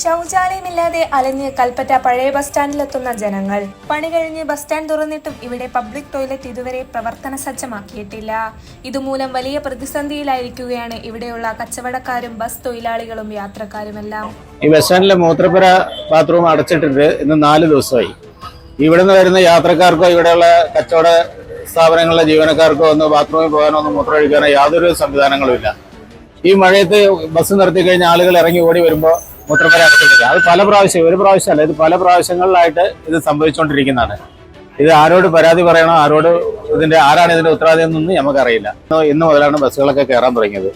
ശൗചാലയമില്ലാതെ അലഞ്ഞ് കൽപ്പറ്റ പഴയ ബസ് സ്റ്റാൻഡിലെത്തുന്ന ജനങ്ങൾ. പണി കഴിഞ്ഞ് ബസ് സ്റ്റാൻഡ് തുറന്നിട്ടും ഇവിടെ പബ്ലിക് ടോയ്ലറ്റ് ഇതുവരെ പ്രവർത്തന സജ്ജമാക്കിയിട്ടില്ല. ഇതുമൂലം വലിയ പ്രതിസന്ധിയിലായിരിക്കുകയാണ് ഇവിടെയുള്ള കച്ചവടക്കാരും ബസ് തൊഴിലാളികളും യാത്രക്കാരുമെല്ലാം. ഈ ബസ് സ്റ്റാൻഡിലെ മൂത്രപ്പുര ബാത്റൂം അടച്ചിട്ടിട്ട് ഇന്ന് നാല് ദിവസമായി. ഇവിടെ നിന്ന് വരുന്ന യാത്രക്കാർക്കോ ഇവിടെയുള്ള കച്ചവട സ്ഥാപനങ്ങളിലെ ജീവനക്കാർക്കോ ഒന്ന് ബാത്റൂമിൽ പോകാനോ ഒന്ന് മൂത്രമൊഴിക്കാനോ യാതൊരു സംവിധാനങ്ങളും ഇല്ല. ഈ മഴയത്ത് ബസ് നിർത്തി കഴിഞ്ഞ ആളുകൾ ഇറങ്ങി ഓടി വരുമ്പോൾ മൂത്രപ്പുര അടച്ചിട്ടില്ല അത് പല പ്രാവശ്യം ഒരു പ്രാവശ്യം അല്ല ഇത് പല പ്രാവശ്യങ്ങളിലായിട്ട് ഇത് സംഭവിച്ചുകൊണ്ടിരിക്കുന്നതാണ് ഇത് ആരോട് പരാതി പറയണോ ആരോട് ഇതിന്റെ ആരാണ് ഇതിന്റെ ഉത്തരവാദി എന്നൊന്നും നമുക്കറിയില്ല. ഇന്ന് മുതലാണ് ബസ്സുകളൊക്കെ കയറാൻ തുടങ്ങിയത്.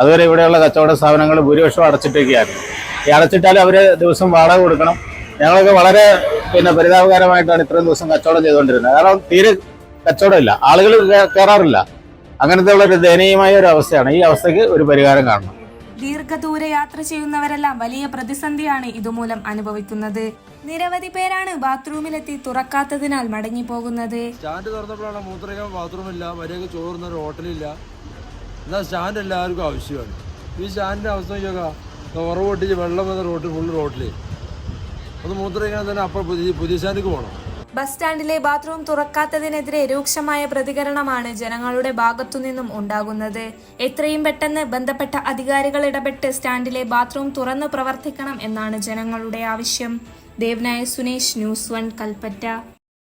അതുവരെ ഇവിടെയുള്ള കച്ചവട സ്ഥാപനങ്ങൾ ഭൂരിപക്ഷം അടച്ചിട്ടൊക്കെയായിരുന്നു ഈ അടച്ചിട്ടാൽ അവർ ദിവസം വാടക കൊടുക്കണം. ഞങ്ങളൊക്കെ വളരെ പിന്നെ പരിതാപകരമായിട്ടാണ് ഇത്രയും ദിവസം കച്ചവടം ചെയ്തുകൊണ്ടിരുന്നത്. കാരണം തീരെ കച്ചവടമില്ല. ആളുകൾ കയറാറില്ല. അങ്ങനത്തെ ഉള്ള ഒരു ദയനീയമായ ഒരു അവസ്ഥയാണ്. ഈ അവസ്ഥയ്ക്ക് ഒരു പരിഹാരം കാണണം. ദീർഘദൂര യാത്ര ചെയ്യുന്നവരെല്ലാം വലിയ പ്രതിസന്ധിയാണ് ഇതുമൂലം അനുഭവിക്കുന്നത്. നിരവധി പേരാണ് ബാത്റൂമിലെത്തി തുറക്കാത്തതിനാൽ മടങ്ങിപ്പോകുന്നത് സ്റ്റാൻഡ് തുറന്നപ്പോഴാണ് മൂത്രയ്ക്കാൻ ബാത്റൂമില്ല ചോറുന്ന ഒരു ഹോട്ടലില്ല. സ്റ്റാൻഡ് എല്ലാവർക്കും ആവശ്യമാണ്. ഈ സ്റ്റാൻഡിന്റെ അവസ്ഥ വെള്ളം വന്ന റോട്ടിൽ ഫുൾ റോട്ടിൽ ഒന്ന് മൂത്രയ്ക്കാൻ തന്നെ അപ്പോൾ പുതിയ പുതിയ സ്റ്റാൻഡിലേക്ക് പോകണം ബസ് സ്റ്റാൻഡിലെ ബാത്റൂം തുറക്കാത്തതിനെതിരെ രൂക്ഷമായ പ്രതികരണമാണ് ജനങ്ങളുടെ ഭാഗത്തുനിന്നും ഉണ്ടാകുന്നത്. എത്രയും പെട്ടെന്ന് ബന്ധപ്പെട്ട അധികാരികൾ ഇടപെട്ട് സ്റ്റാൻഡിലെ ബാത്റൂം തുറന്നു പ്രവർത്തിക്കണം എന്നാണ് ജനങ്ങളുടെ ആവശ്യം. ദേവനായ സുനേഷ് ന്യൂസ് വൺ കൽപ്പറ്റ.